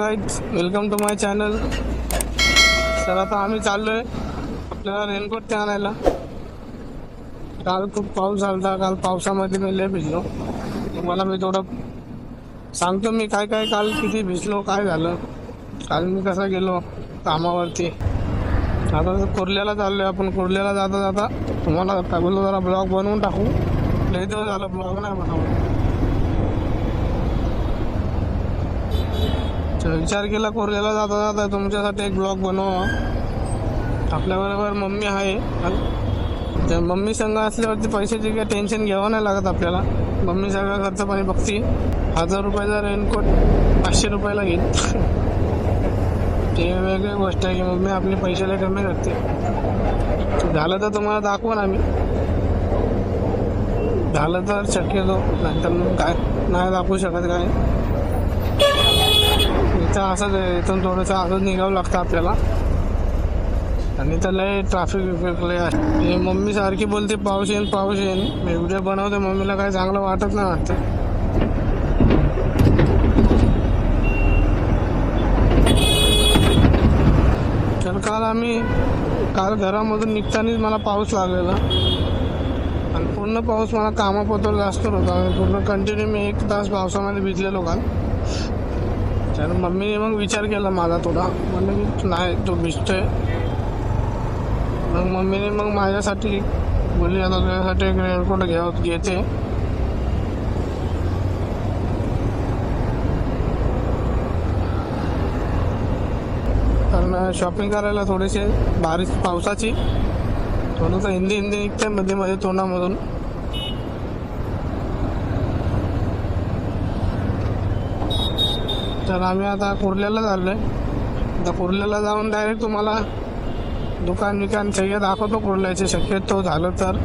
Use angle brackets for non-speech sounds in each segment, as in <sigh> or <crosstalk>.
Guys welcome to my channel तर आता आम्ही चाललोय आपल्याला रेनकोट ते आणायला. काल खूप पाऊस झाला होता काल पावसामध्ये मी लय भिजलो. तुम्हाला मी थोडं सांगतो मी काय काय काल किती भिजलो काय झालं. काल मी कसा गेलो कामावरती. आता कुर्ल्याला चाललोय आपण कुर्ल्याला जाता जाता. तुम्हाला टाकलो जरा ब्लॉग बनवून टाकू. लय दिवस झालं ब्लॉग नाही बनवला. विचार केला कोरल्याला जाता जाता तुमच्यासाठी एक ब्लॉग बनवा. आपल्याबरोबर मम्मी आहे. त्या मम्मी संघ असल्यावरती पैशाची काही टेन्शन घ्यावं नाही लागत आपल्याला. मम्मी सगळा खर्च पाणी बघती. हजार रुपयाचा रेनकोट पाचशे रुपयाला घेईल. <laughs> ते वेगळी गोष्ट आहे की मम्मी आपली पैशाला कमी करते. झालं तर तुम्हाला दाखवून आम्ही झालं तर शक्यतो. नाहीतर मग काय? नाही दाखवू शकत काय? तर असं इथून थोडंसं अजून निघावं लागतं आपल्याला. आणि तर लय ट्रॅफिक विफिक लय आहे म्हणजे मम्मी सारखी बोलते पाऊस येईन पाऊस येईन. मी उद्या बनवते मम्मीला काय चांगलं वाटत नाही वाटतं. तर काल आम्ही काल घरामधून निघतानाच मला पाऊस लागलेला. आणि पूर्ण पाऊस मला कामापोतर जास्त होता. आणि पूर्ण कंटिन्यू मी एक तास पावसामध्ये भिजलेलो काल. तर मम्मीने मग विचार केला माझा थोडा. म्हणलं की नाही तो भिजतोय. मग मम्मीने मग माझ्यासाठी बोलली आता तुझ्यासाठी एक रेनकोट घ्या घेते. कारण शॉपिंग करायला थोडेसे बारीक पावसाची थोडंसं हिंदी हिंदी निघते मध्ये मध्ये तोंडामधून तर आम्ही आता कुर्ल्याला चाललोय. आता कुर्ल्याला जाऊन डायरेक्ट तुम्हाला दुकान विकान सगळे दाखवतो कुर्ल्याचे शक्यतो झालं तर.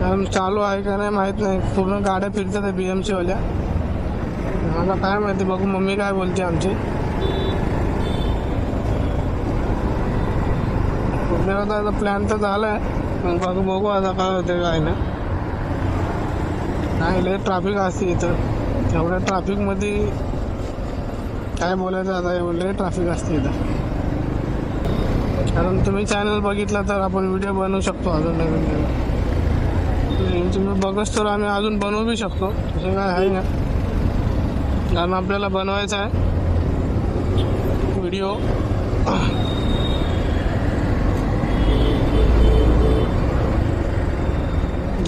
कारण चालू आहे का नाही माहीत नाही. पूर्ण गाड्या फिरतात बी एम सीवाल्या मला काय माहिती बघू मम्मी काय बोलते आमची. कुर्ल्याला आता प्लॅन तर झालाय. मग बघू बघू आता काय होते काय ना नाही लय ट्रॅफिक असते इथं. तेवढ्या ट्रॅफिकमध्ये काय बोलायचं आता एवढे ट्रॅफिक असते इथं. कारण तुम्ही चॅनल बघितला तर आपण व्हिडिओ बनवू शकतो अजून नवीन नवीन. तुम्ही बघच तर आम्ही अजून बनवू बी शकतो तसं काय आहे ना कारण आपल्याला बनवायचं आहे. व्हिडिओ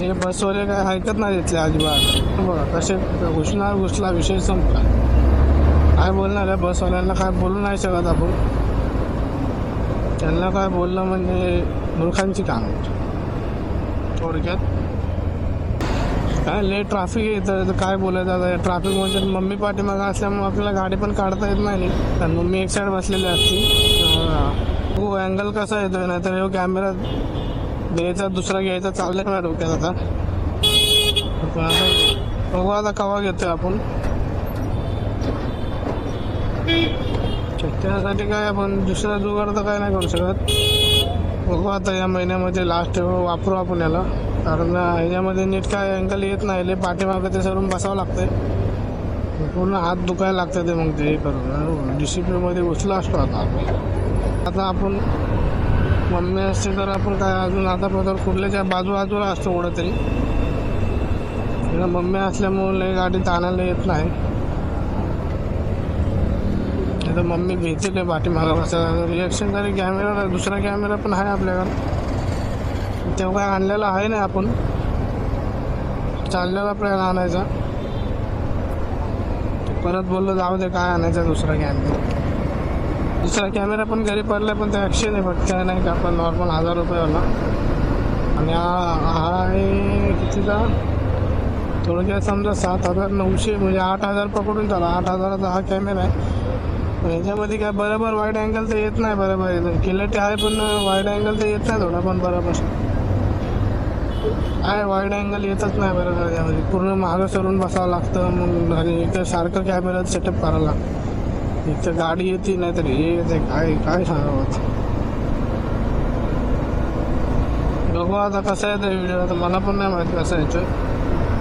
हे बसवाले काय ऐकत नाही तिथले अजिबात. बघा कसे घुसणार घुसला विषय संपला. काय बोलणार आहे? बसवाल्यांना काय बोलू नाही शकत आपण. त्यांना काय बोलणं म्हणजे मूर्खांची काम. थोडक्यात. काय लेट ट्रॅफिक येतं काय बोलायचं आता? ट्रॅफिक म्हणजे मम्मी पाठीमागं असल्यामुळे आपल्याला गाडी पण काढता येत नाही कारण मम्मी एक साईड बसलेली असते. हो अँगल कसा येतोय? नाही तर हो कॅमेरा द्यायचा दुसरा घ्यायचा चाललंय ना डोक्यात आता. पण आता. बघू आता कवा घेतोय आपण. त्यासाठी काय आपण दुसरा जुगाड तर काय नाही करू शकत. बघू आता या महिन्यामध्ये लास्ट वापरू आपण याला. कारण ह्याच्यामध्ये नीट काय अँकल येत नाही. पाठीमागं ते सरून बसावं लागतंय. पूर्ण हात दुखायला लागतं ते मग ते हे करून डिसिप्लिनमध्ये उचला असतो आता आपण. आता आपण मम्मी असते तर आपण काय अजून आता पदर कुठल्याच्या बाजू बाजूला असतो कुठं तरी मम्मी असल्यामुळे गाडी ताणायला येत नाही. तर मम्मी भीती बाटी पाठीमागं बसायला रिॲक्शन तरी कॅमेरा दुसरा कॅमेरा पण आहे आपल्याकडं. तेव्हा काय आणलेला आहे ना आपण. चाललेला प्लॅन आणायचा. परत बोललो जाऊ दे काय आणायचा दुसरा कॅमेरा दुसरा कॅमेरा पण घरी पडला पण ते ॲक्शन आहे फक्त काय नाही का आपण नॉर्मल हजार रुपयेवाला आणि हा आहे कितीचा? थोडक्यात समजा सात हजार नऊशे म्हणजे आठ हजार पकडून चाला. आठ हजाराचा हा कॅमेरा आहे. ह्याच्यामध्ये काय बरोबर वाईट अँगल तर येत नाही बरोबर. क्लिअरिटी आहे पण वाईट अँगल तर येत नाही थोडा पण बरोबर. आहे वाईड अँगल येतच नाही बरोबर यामध्ये पूर्ण मागं सरून बसावं लागतं मग आणि इथं सारखं कॅमेरा सेटअप करावं लागतं. इथं गाडी येते नाहीतर हे येते काय काय सांगावं? बघू आता कसं येतं व्हिडिओ आता मला पण नाही माहिती कसं येतोय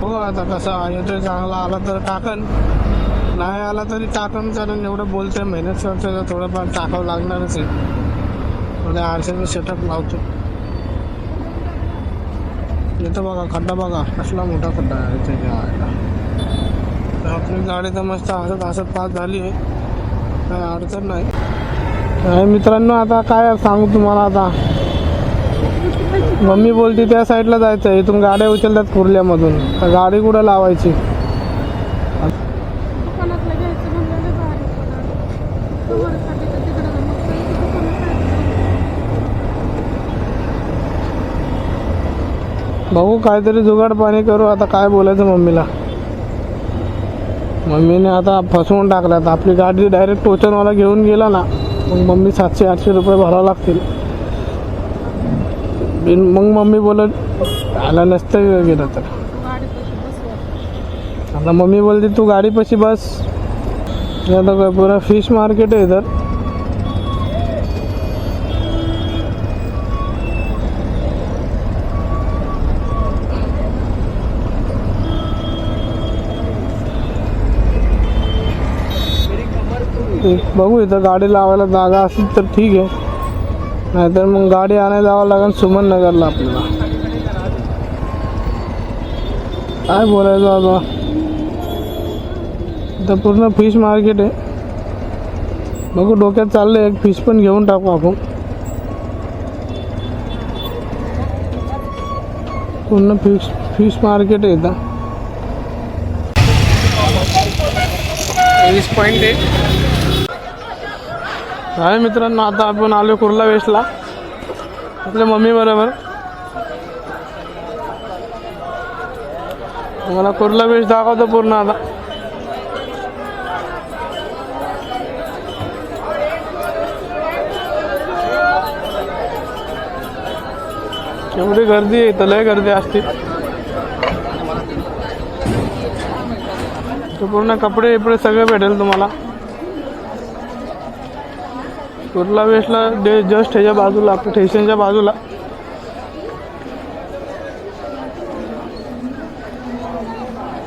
बघू आता कसा येतोय चांगला आला तर टाकन नाही आला तरी टाकून कारण एवढं बोलतोय मेहनत करतोय तर थोडंफार टाकावं लागणारच आहे. थोड्या आरशाचं सेटअप लावतो. येतो बघा खड्डा बघा. असला मोठा खड्डा आहे इथे गावाला. तर आपली गाडी तर मस्त हसत हसत पास झाली आहे. काय अडचण नाही. मित्रांनो आता काय सांगू तुम्हाला आता? मम्मी बोलती त्या साईडला जायचं आहे इथून गाड्या उचलतात कुर्ल्यामधून. तर गाडी कुठं लावायची दुकानातलं घ्यायचं म्हणलं भारी पडणार कव्हरसाठी तर तिकडं जाऊन मग ते दुकानात भाऊ बघू काहीतरी जुगाड पाणी करू. आता काय बोलायचं मम्मीला? मम्मीने आता फसवून टाकल्यात. आपली गाडी डायरेक्ट टोचनवाला घेऊन गेला ना मग मम्मी सातशे आठशे रुपये भरावं लागतील. मग मम्मी बोलत आला नसतं गेलं तर. आता मम्मी बोलते तू गाडीपाशी बस. आता पुरा फिश मार्केट आहे इधर बघू इथं गाडी लावायला जागा असेल तर ठीक आहे. नाहीतर मग गाडी आणायला जावं लागेल सुमन नगरला आपल्याला. काय बोलायचं आता? इथं पूर्ण फिश मार्केट आहे. बघू डोक्यात चाललंय. एक फिश पण घेऊन टाकू आपण. पूर्ण फिश फिश मार्केट आहे इथं. वीस पॉईंट आहे. आहे मित्रांनो आता आपण आलो कुर्ला वेस्टला. आपल्या मम्मी बरोबर. मला कुर्ला वेस्ट दाखवतो पूर्ण आता. एवढी गर्दी आहे इथं लय गर्दी असते. पूर्ण कपडे इपडे सगळे भेटेल तुम्हाला. कुर्ला वेस्टला डे जस्ट ह्याच्या बाजूला आपल्या स्टेशनच्या बाजूला.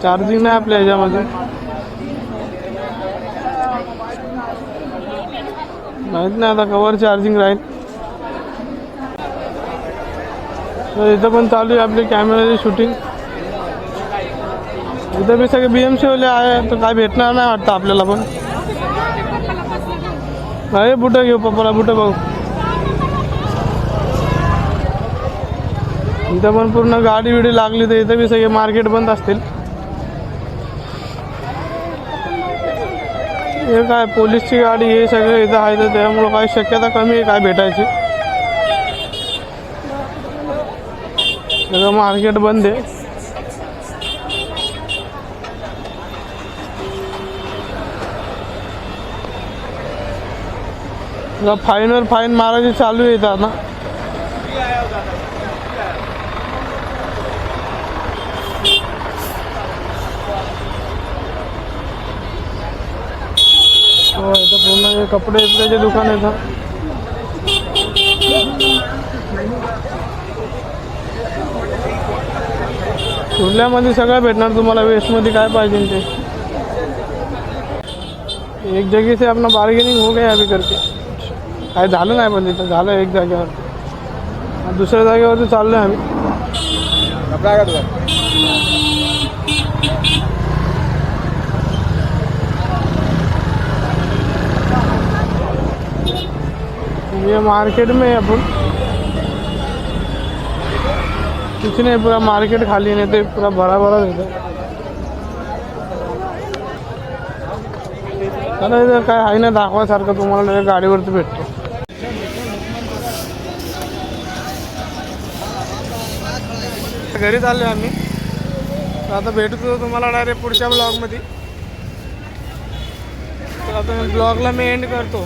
चार्जिंग नाही आपल्या ह्याच्यामध्ये. माहीत नाही आता कवर चार्जिंग राहील. तर इथं पण चालू आहे आपली कॅमेराची शूटिंग इथं बी सगळे बी एम सीवाले आहे तर काय भेटणार नाही वाटतं आपल्याला पण. अरे बुटं घेऊ पप्पाला बुटं बघू. इथं पण पूर्ण गाडी बिडी लागली तर इथं बी सगळे मार्केट बंद असतील. हे काय पोलीसची गाडी हे सगळं इथं आहे तर त्यामुळं काही शक्यता कमी आहे काय भेटायची. सगळं मार्केट बंद आहे. फाईनवर फाईन मारायची चालू आहे इथं आता. हो इथं पूर्ण हे कपडे बिपड्याचे दुकान आहे चुरल्यामध्ये कुर्ल्यामध्ये सगळं भेटणार तुम्हाला? वेस्टमध्ये काय पाहिजे ते? एक जगह से अपना बार्गेनिंग हो गया अभी करके. काय झालं नाही पण तिथं झालं एक जागेवर. दुसऱ्या जागेवरती चाललो आहे आम्ही ये मार्केट में अपन कुछ नहीं पूरा मार्केट खाली नहीं तो पूरा भरा भरा रहता है चला इथं काय आहे ना दाखवायसारखं तुम्हाला गाडीवरती भेटतो. घरी चाललो आम्ही. आता भेटतो तुम्हाला डायरेक्ट पुढच्या ब्लॉगमध्ये तर आता ब्लॉगला मी एंड करतो.